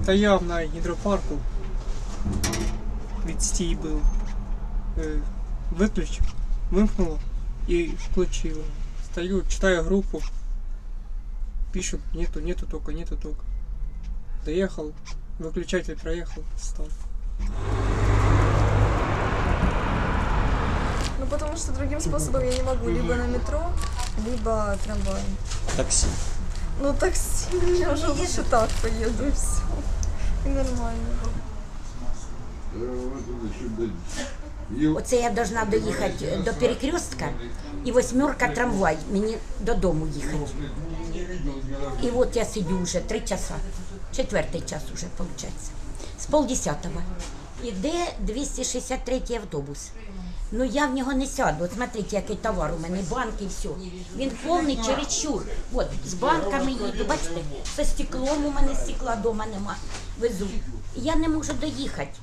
Стояв на гідропарку. Відстій був. Е, Виключив, вимкнуло і включило. Стою, читаю группу. Пишут, нету, нету тока, нету тока. Доехал, выключатель проехал, стал. Ну, потому что другим способом я не могу. Либо на метро, либо трамваем. Таксі. Ну, такси, я уже лучше так поеду и все. И нормально. Оце я должна доїхати до перекрестка і восьмерка трамвай. Мені додому їхати. І от я сидю вже три часа. Четвертий час уже виходить. З полдесятого. Іде 263 автобус. Ну я в нього не сяду. От смотрите, який товар у мене, банки, все. Він повний чересчур. От з банками їду, бачите, со стеклом у мене стекла вдома нема. Везу. Я не можу доїхати.